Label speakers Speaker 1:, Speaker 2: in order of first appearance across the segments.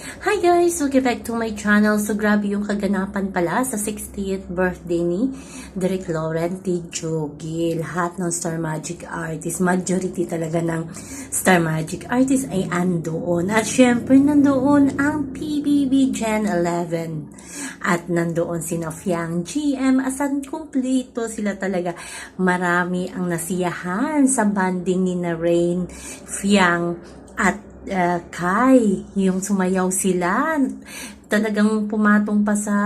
Speaker 1: Hi guys! Welcome back to my channel. So grabe yung kaganapan pala sa 60th birthday ni Derek Laurenti Jogi. Lahat ng Star Magic artist, majority talaga ng Star Magic artist ay andoon. At syempre nandoon ang PBB Gen 11. At nandoon si Fiang GM asan kumpleto sila talaga. Marami ang nasiyahan sa banding ni na Rain, Fiang at uh, Kai, yung sumayaw sila, talagang pumatong pa sa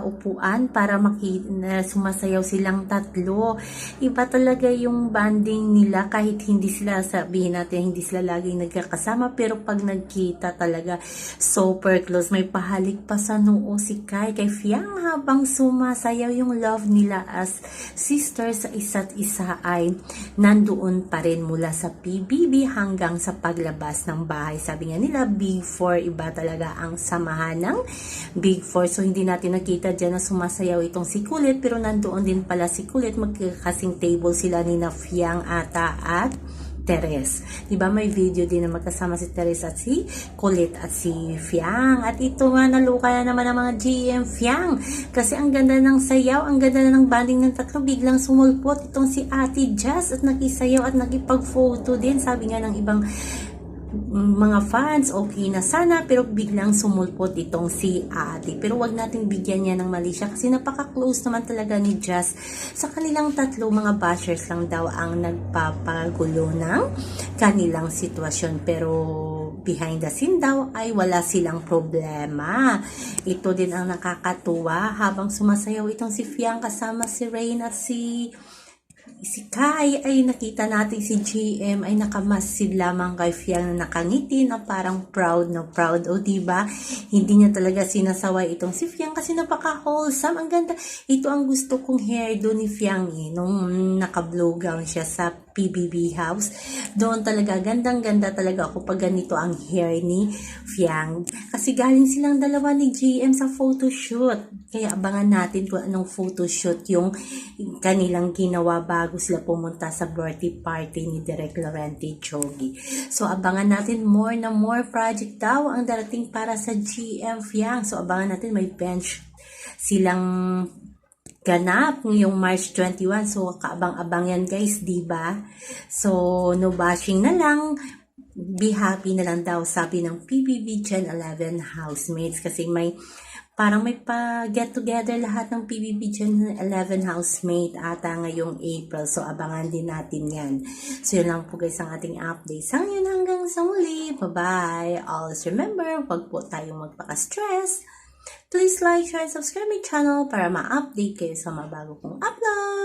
Speaker 1: upuan para maki na sumasayaw silang tatlo. Iba talaga yung banding nila kahit hindi sila sabihin natin hindi sila laging nagkakasama pero pag nagkita talaga super close. May pahalik pa sa noo si Kai kay Fiang habang sumasayaw yung love nila as sisters sa isa't isa ay nandoon pa rin mula sa PBB hanggang sa paglabas ng bahay. Sabi nga nila, Big Four, iba talaga ang samahan ng Big Four. So, hindi natin nakita dyan na sumasayaw itong si Kulit, pero nandoon din pala si Kulit. Magkakasing table sila ni na Fiang ata at Teres. Di may video din na magkasama si Teres at si Kulit at si Fiang. At ito nga naluka na naman ang mga GM Fiang. Kasi ang ganda ng sayaw, ang ganda ng banding ng tatlo. Biglang sumulpot itong si Ate Jazz at nakisayaw at nakipag-photo din. Sabi nga ng ibang mga fans, okay na sana, pero biglang sumulpot itong si ate. Pero wag nating bigyan niya ng mali siya kasi napaka-close naman talaga ni Jazz. Sa kanilang tatlo, mga bashers lang daw ang nagpapagulo ng kanilang sitwasyon. Pero behind the scene daw ay wala silang problema. Ito din ang nakakatuwa habang sumasayaw itong si Fiang kasama si Rain at si si Kai ay nakita natin si GM ay nakamasid lamang kay Fiang na nakangiti na parang proud na proud. O diba? Hindi niya talaga sinasaway itong si Fiang kasi napaka-wholesome. Ang ganda. Ito ang gusto kong hairdo ni Fiang eh. Nung naka-blue gown siya sa PBB house. Doon talaga, gandang-ganda talaga ako pag ganito ang hair ni Fiang. Kasi galing silang dalawa ni GM sa photoshoot. Kaya abangan natin kung anong photoshoot yung kanilang ginawa bago sila pumunta sa birthday party ni Direk Laurenti Chogi. So abangan natin more na more project daw ang darating para sa GM Fiang. So abangan natin may bench silang ganap ngayong March 21. So, kaabang-abang yan guys, di ba? So, no bashing na lang. Be happy na lang daw, sabi ng PBB Gen 11 housemates. Kasi may, parang may pa get together lahat ng PBB Gen 11 housemate ata ngayong April. So, abangan din natin yan. So, yun lang po guys ang ating update. Sa ngayon hanggang sa muli. Bye-bye. Always remember, wag po tayong magpaka-stress. Please like, share, and subscribe my channel para ma-update kayo sa mga bago kong upload.